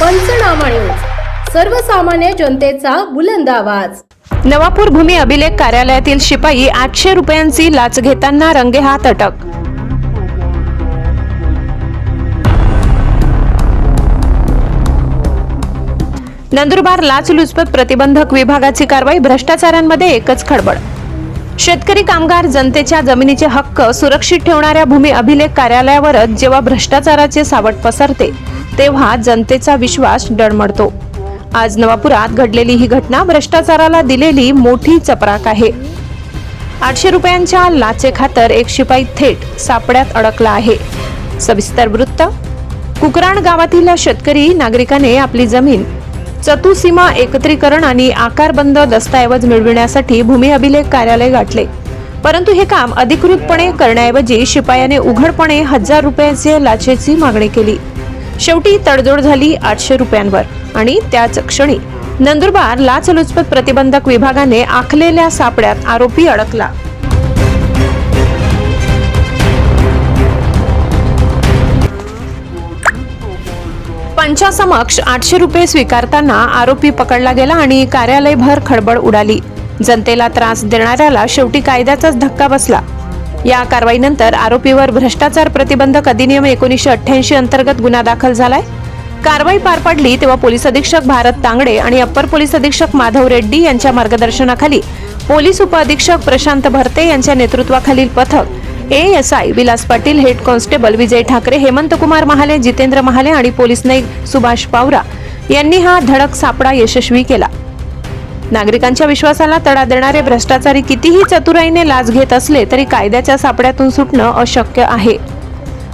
पंचनामा न्यूज. सर्वसामान्य जनतेचा बुलंद आवाज. नवापूर भूमी अभिलेख कार्यालयातील शिपाई आठशे रुपयांची लाच घेताना रंगेहात अटक. नंदुरबार लाचलुचपत प्रतिबंधक विभागाची कारवाई भ्रष्टाचारांमध्ये एकच खडबड. शेतकरी कामगार जनतेच्या जमिनीचे हक्क सुरक्षित ठेवणाऱ्या भूमी अभिलेख कार्यालयावरच जेव्हा भ्रष्टाचाराचे सावट पसरते तेव्हा जनतेचा विश्वास डळमळतो आज नवापुरात घडलेली ही घटना भ्रष्टाचाराला दिलेली मोठी चपराक आहे. आठशे रुपयांच्या लाचे खातर एक शिपाई थेट सापड्यात अडकला आहे. सविस्तर वृत्त कुकराण गावातील शेतकरी नागरिकाने आपली जमीन चतुसीमा एकत्रीकरण आणि आकारबंद दस्तऐवज मिळविण्यासाठी भूमी अभिलेख कार्यालय गाठले. परंतु हे काम अधिकृतपणे करण्याऐवजी शिपायाने उघडपणे हजार रुपयाचे लाचेची मागणी केली. शेवटी तडजोड झाली आठशे रुपयांवर. आणि त्याच क्षणी नंदुरबार लाचलुचपत प्रतिबंधक विभागाने आखलेल्या सापड्यात आरोपी अडकला. पंचासमक्ष आठशे रुपये स्वीकारताना आरोपी पकडला गेला आणि कार्यालयभर खडबड उडाली. जनतेला त्रास देणाऱ्याला शेवटी कायद्याचाच धक्का बसला. या कारवाईनंतर आरोपीवर भ्रष्टाचार प्रतिबंधक अधिनियम एकोणीसशे अठ्ठ्याऐंशी अंतर्गत गुन्हा दाखल झालाय. कारवाई पार पडली तेव्हा पोलीस अधीक्षक भारत तांगडे आणि अप्पर पोलीस अधीक्षक माधव रेड्डी यांच्या मार्गदर्शनाखाली पोलीस उपअधीक्षक प्रशांत भरते यांच्या नेतृत्वाखालील पथक A S I Vilas Patil head constable Vijay Thakare Hemant Kumar Mahale Jitendra Mahale आणि पोलीस नाईक सुभाष पावरा यांनी हा धडक सापडा यशस्वी केला. नागरिकांच्या विश्वासाला तडा देणारे भ्रष्टाचारी कितीही चतुराईने लाच घेत असले तरी कायद्याच्या सापड्यातून सुटणं अशक्य आहे.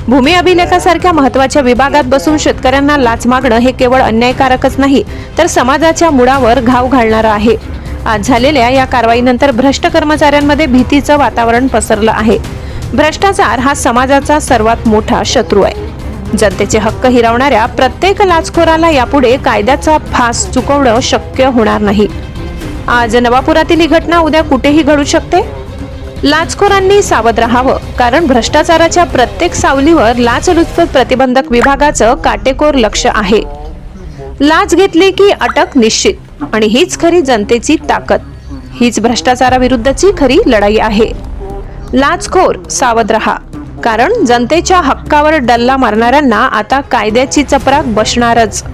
भूमी अभिलेखासारख्या महत्त्वाच्या विभागात बसून शेतकऱ्यांना लाच मागणं हे केवळ अन्यायकारकच नाही तर समाजाच्या मुळावर घाव घालणारं आहे. आज झालेल्या या कारवाईनंतर भ्रष्ट कर्मचाऱ्यांमध्ये भीतीचं वातावरण पसरलं आहे. भ्रष्टाचार हा समाजाचा सर्वात मोठा शत्रू आहे. जनतेचे हक्क हिरावणाऱ्या प्रत्येक लाचखोराला यापुढे कायद्याचा फास चुकवणं शक्य होणार नाही. आज नवापुरातील ही घटना उद्या कुठेही घडू शकते? लाचखोरांनी सावध राहावं कारण भ्रष्टाचाराच्या प्रत्येक सावलीवर लाचलुचपत प्रतिबंधक विभागाचं काटेकोर लक्ष आहे. लाच घेतली की अटक निश्चित आणि हीच खरी जनतेची ताकद. हीच भ्रष्टाचाराविरुद्धची खरी लढाई आहे. लाचखोर सावध रहा कारण जनतेच्या हक्कावर डल्ला मारणाऱ्यांना आता कायद्याची चपराक बसणारच.